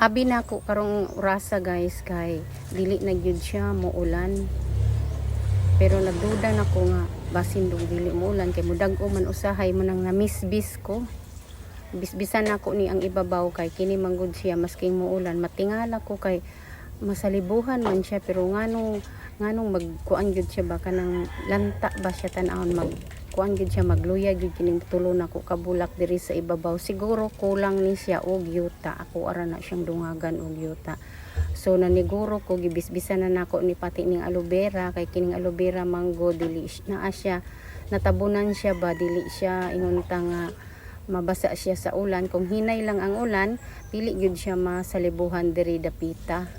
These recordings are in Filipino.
Abi na ko karong rasa guys kay dili na gyud siya muulan. Pero nagduda na ko nga basin dong dili muulan kay mudag-o man usahay mo nang namisbis ko. Bisbisan ako ni ang ibabaw kay kini manggod siya masking muulan. Matingala ko kay masalibuhan man siya pero nganong nganong magkuan gyud siya baka nang lanta ba siya tan-awon mag kuan gyud siya magluya gyud kining tulo na ko kabulak diri sa ibabaw. Siguro kulang ni siya og yuta. Ako ara na siyang dungagan og yuta. So naniguro ko gibisbisan na nako ni pati ning aloe vera kay kining aloe vera mango dili naa siya natabunan siya ba? Dili siya ingunta nga mabasa siya sa ulan. Kung hinay lang ang ulan dili gyud siya masalibuhan diri dapita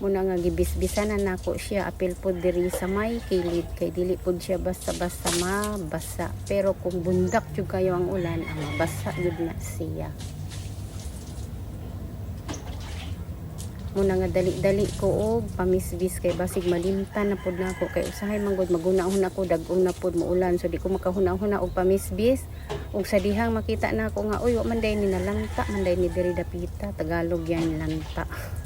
muna nga gibisbisan na nako siya. Apil po diri sa may kilid kay dili pod siya basta-basta mabasa. Pero kung bundak jud kayo ang ulan ang mabasa jud na siya. Muna nga dali-dali ko og pamisbis kay basig malimtan na pod nako. Kay usahay manggod magunahon ako dagong na pod muulan so di ko makahuna-huna og pamisbis. Ug sa dihang makita na ako nga uy wa man day ni nalanta man day ni diri dapita tagalog yan lanta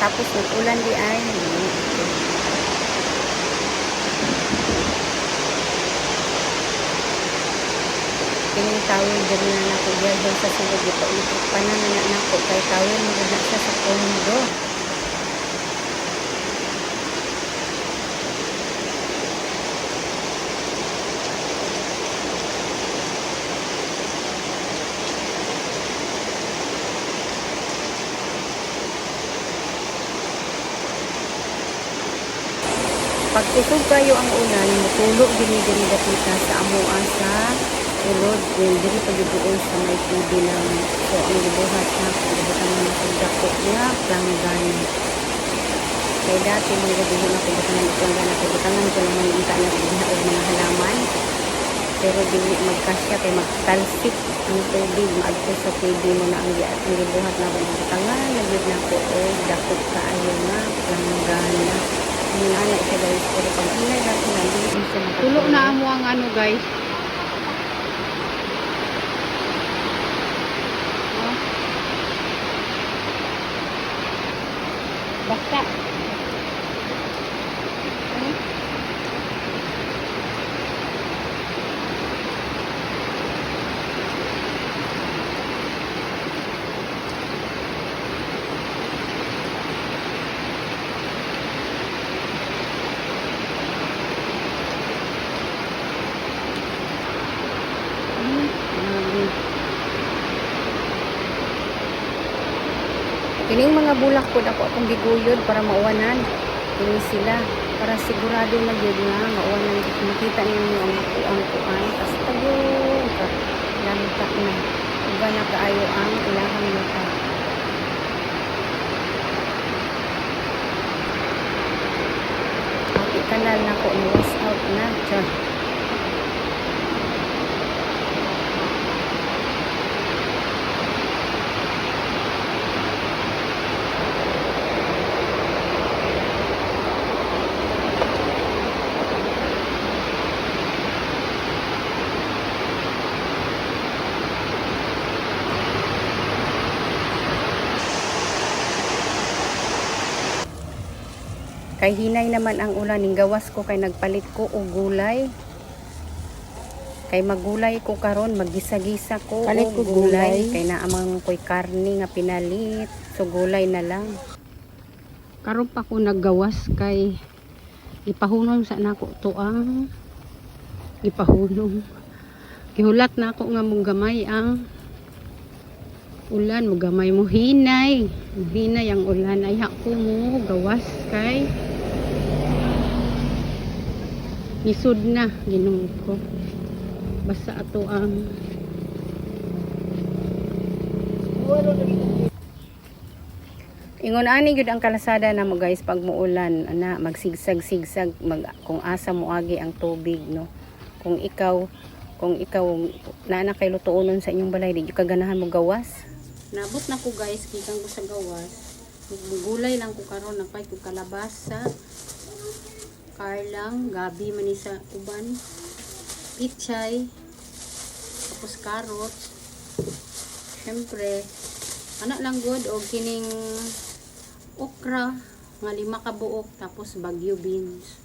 Tapos nag-ulan di ay. Kining tawil diri na nako diyan sa sulod ito ito panan na nako kay tawil mo na siya sa kondo. Pag kusog kayo ang ulan, mutulo gini diri dapita sa amoa sa ulod din diri pagduol sa may TV lang. So ang gibuhat na gibutan na sa dako nga planggan. Kay dati mga gabi na ko butan ng planggan na butangan ko lang man unta na ginaog mga halaman. Pero dili magkasya kay magtalsik ang tubig maadto sa TV mo na ang giat ang gibuhat na ko butangan na gyud na ko o dako kaayo nga planggan na. Yung ana siya guys, pero pag hinay ko nandun siya makatulog. Tulo na amo ang ano guys. Oh. Basta. Ano? Kining mga bulak po ako akong biguyod para mauwanan. Kini sila para sigurado na yun nga mauwanan makita ninyo ang kuan kuan tas tayo ka lanta na uba na kaayo ang ilahang mata. Pati kanal na ko ni was out na. Tiyan. Kay hinay naman ang ulan, ning gawas ko kay nagpalit ko og gulay. Kay magulay ko karon magisa-gisa ko Palit ko gulay. kay naamang ko'y karni nga pinalit. So gulay na lang. Karon pa ko naggawas kay ipahunong sa nako tuang ipahunong. Gihulat na ako nga mong gamay ang ulan mo gamay mo hinay. Hinay ang ulan. Ay ako mo gawas kay. Nisud na ginung ko. Basta ato ang Ingon ani gyud ang kalasada na mo guys pag muulan. Ana magsigsag-sigsag mag kung asa mo agi ang tubig no. Kung ikaw kung ikaw naana kay lutuonon sa inyong balay di ka ganahan mo gawas nabot na ko guys kikang ko sa gawas gulay lang ko karon napay ko kalabasa karlang gabi man sa uban pichay tapos carrots syempre anak lang good o kining okra nga lima ka buok tapos bagyo beans.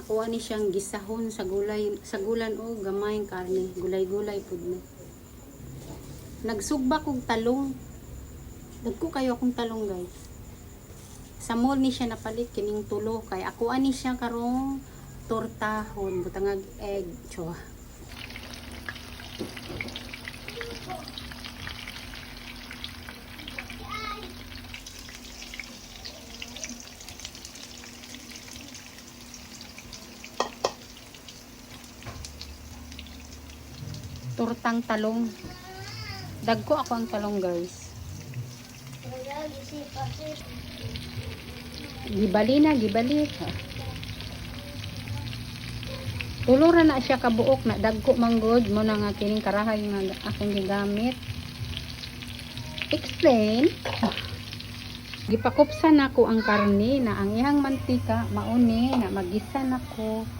Ako ani siyang gisahon sa gulay sa gulan o gamay karne. Gulay-gulay pud no nagsugba kog talong. Dagko kayo akong talong guys. Sa mall ni siya napalit kining tulo. Kay ako ani siya karong tortahon. Butangag egg chua tortang talong dagko ako ang talong guys. Gibali na gibali. Ha. tulo ra na siya kabuok na dagko manggod mo na nga kining karahay nga akong gigamit. Explain. Gipakupsan nako ang karne na ang ihang mantika mauni na magisa na nakugisa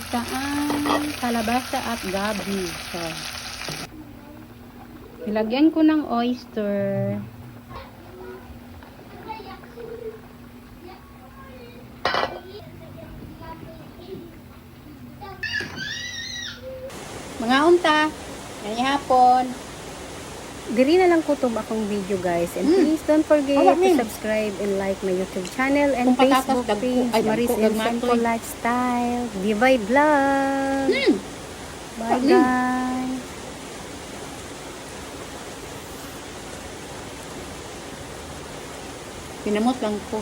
ang kalabasa at gabi. So, ilagyan ko ng oyster. Mga unta, ngayong hapon. Diri na lang kutob akong video guys. And Mm. please don't forget Awa, to subscribe and like my YouTube channel and Kung Facebook page. ay, Maris and. Simple Lifestyle. Divide Vlog. Hmm. Bye Mm. guys. Pinamot lang ko.